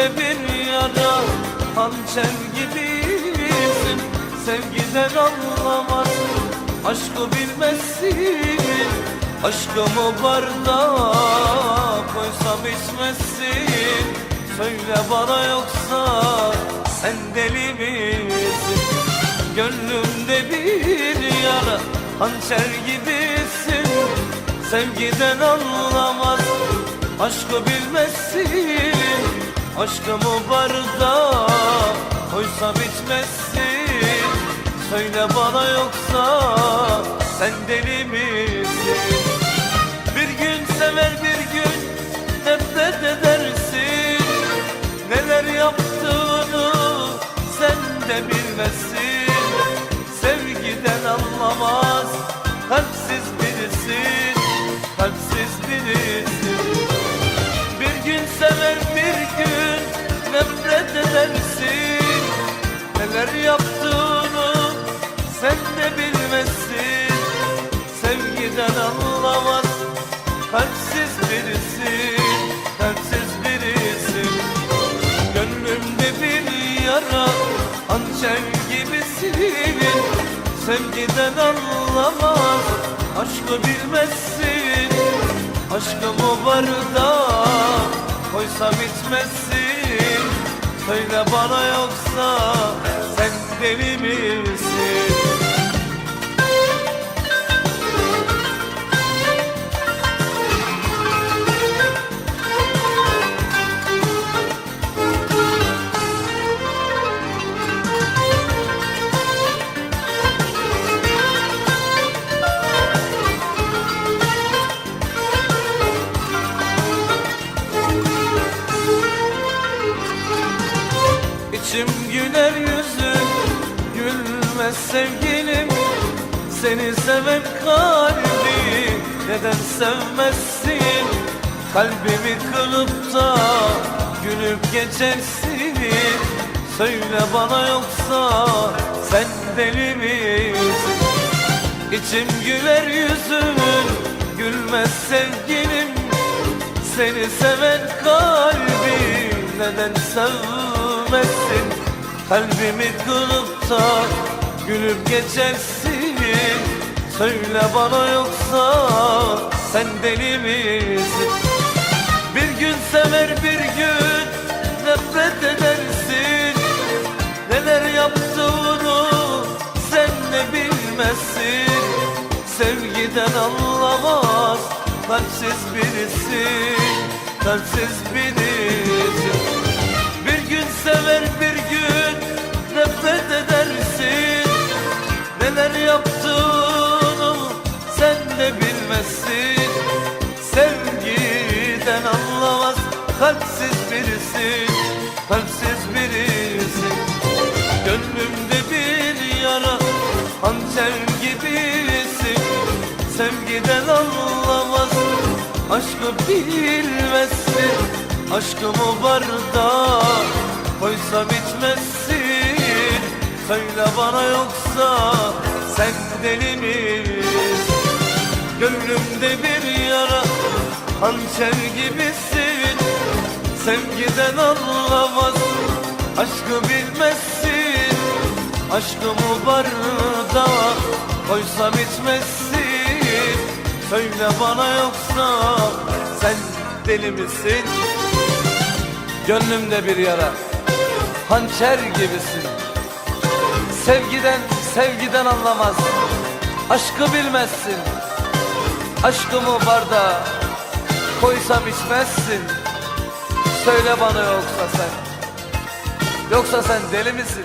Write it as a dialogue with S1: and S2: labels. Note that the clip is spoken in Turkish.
S1: Gönlümde bir yara hançer gibisin. Sevgiden anlamaz aşkı bilmezsin Aşkımı bardağa koysam içmezsin Söyle bana yoksa sen deli misin? Gönlümde bir yara hançer gibisin. Sevgiden anlamaz aşkı bilmezsin Aşkımı bardağa koysam içmezsin Söyle bana yoksa sen deli misin? Bir gün sever bir gün nefret edersin. Neler yaptığını sen de bilmezsin. Sevgiden anlamaz kalpsiz birisin. Kalpsiz birisin anlamaz kalpsiz birisin Kalpsiz birisin Gönlümde bir yara hançer gibisin Sevgiden anlamaz aşkı bilmezsin. Aşkımı bardağa koysam içmezsin. Söyle bana yoksa sen deli misin? Gülmez sevgilim. Seni seven kalbi neden sevmezsin? Kalbimi kırıp da gülüp geçersin. Söyle bana yoksa sen deli misin? İçim güler yüzün gülmez sevgilim. Seni seven kalbi neden sevmezsin? Kalbimi kırıp da gülüp geçersin. Söyle bana yoksa sen deli misin? Bir gün sever bir gün nefret edersin. Neler yaptığını sen de bilmezsin. Sevgiden anlamaz kalpsiz birisin Kalpsiz birisin. Bir gün sever bir de bilmezsin. Sevgiden anlamaz kalpsiz birisin Kalpsiz birisin. Gönlümde bir yara hançer gibisin. Sevgiden anlamaz aşkı bilmezsin. Aşkımı bardağa koysam içmezsin. Söyle bana yoksa sen deli misin Gönlümde bir yara hançer gibisin Sevgiden anlamaz aşkı bilmezsin. Aşkımı bardağa koysam içmezsin. Söyle bana yoksa sen deli misin? Gönlümde bir yara hançer gibisin. Sevgiden sevgiden anlamaz Aşkı bilmezsin Aşkımı bardağa koysam içmezsin Söyle bana yoksa sen Yoksa sen deli misin?